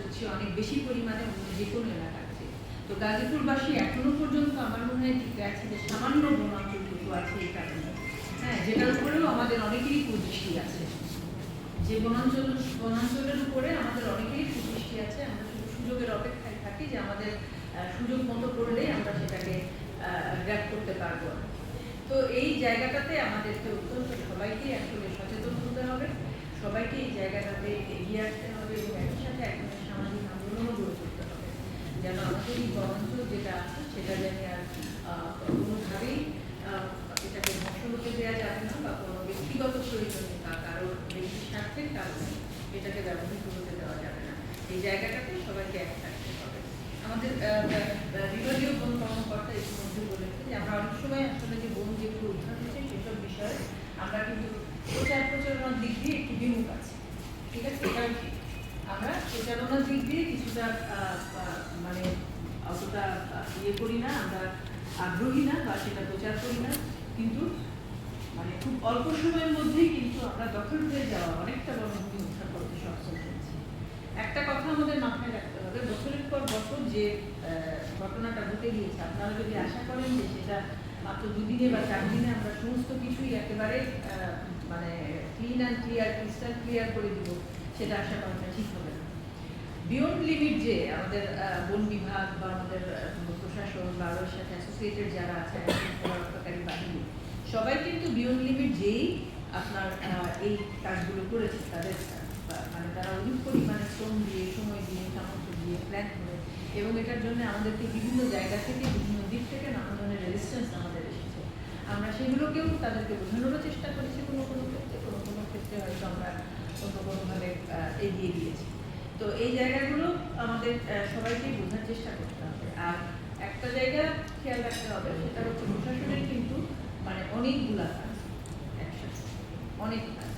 করছি অনেক বেশি পরিমাণে অন্য যে কোনো এলাকার চেয়ে। তো গাজীপুরবাসী এখনও পর্যন্ত আমার মনে হয় ঠিক আছে যে সামান্য বনাঞ্চলটুকু আছে এই কারণে। হ্যাঁ যেটার উপরেও আমাদের অনেকেরই কুদৃষ্টি আছে। যে বনাঞ্চল, বনাঞ্চলের উপরে আমাদের অনেকেরই কুদৃষ্টি আছে। আমরা শুধু সুযোগের অপেক্ষায় থাকি যে আমাদের সুযোগ মতো করলেই আমরা সেটাকে গ্র্যাপ করতে পারব। তো এই জায়গাটাতে আমাদেরকে অত্যন্ত সবাইকে আসলে সচেতন হতে হবে সবাইকে এই জায়গাটাতে এগিয়ে আসতে হবে এবং একই সাথে এক ধরনের সামাজিক আন্দোলনও গড়ে তুলতে হবে এই বনাঞ্চল যেটা আছে, সেটা যেন আর কোনোভাবেই এটাকে ধ্বংস হতে দেওয়া যাবে না বা কোনো ব্যক্তিগত প্রয়োজনে বা কারোর ব্যক্তি স্বার্থের কারণে এটাকে ব্যবহৃত হতে দেওয়া যাবে না। এই জায়গাটাতে সবাইকে এক থাকতে হবে। আমাদের বিভাগীয় বন কর্মকর্তা ইতিমধ্যে বলেছে যে আমরা অনেক সময় আসলে যে বন যেগুলো উদ্ধার হচ্ছে সেসব বিষয়ে আমরা কিন্তু প্রচার প্রচারণার দিক দিয়ে একটু বিমুখ আছি। ঠিক আছে? আমরা প্রচারণার দিক দিয়ে কিছুটা অতটা ইয়ে করি না, আমরা আগ্রহী না বা সেটা প্রচার করি না, কিন্তু মানে খুব অল্প সময়ের মধ্যেই কিন্তু আমরা দখল হয়ে যাওয়া অনেকটা বনভূমি উদ্ধার করতে সক্ষম হয়েছি। একটা কথা আমাদের মাথায় রাখতে হবে, বছরের পর বছর যে ঘটনাটা ঘটে গিয়েছে, আপনারা যদি আশা করেন যে সেটা মাত্র দুদিনে বা চার দিনে আমরা সমস্ত কিছুই একেবারে মানে clean and clear crystal clear করে দিব, সেটা আশা করাটা ঠিক হবে না। বিয়ন্ড লিমিট যে আমাদের বন বিভাগ বা আমাদের প্রশাসন বা ওর সাথে অ্যাসোসিয়েটেড যারা আছে রক্ষাকারী বাহিনী, সবাই কিন্তু বিয়ন্ড লিমিট যেই আপনার এই কাজগুলো করেছে, তাদের মানে তারা অধিক পরিমাণে শ্রম দিয়ে, সময় দিয়ে, সামর্থ্য দিয়ে প্ল্যান করে, এবং এটার জন্য আমাদেরকে বিভিন্ন জায়গা থেকে, বিভিন্ন দিক থেকে নানা ধরনের রেজিস্ট্যান্স আমাদের এসেছে। আমরা সেগুলোকেও তাদেরকে বোঝানোরও চেষ্টা করেছি কোনো তো এই জায়গাগুলো আমাদের সবাইকে বোঝার চেষ্টা করতে হবে। আর একটা জায়গা খেয়াল রাখতে হবে, সেটা হচ্ছে প্রশাসনের কিন্তু মানে অনেকগুলা কাজ একসাথে অনেক কাজ।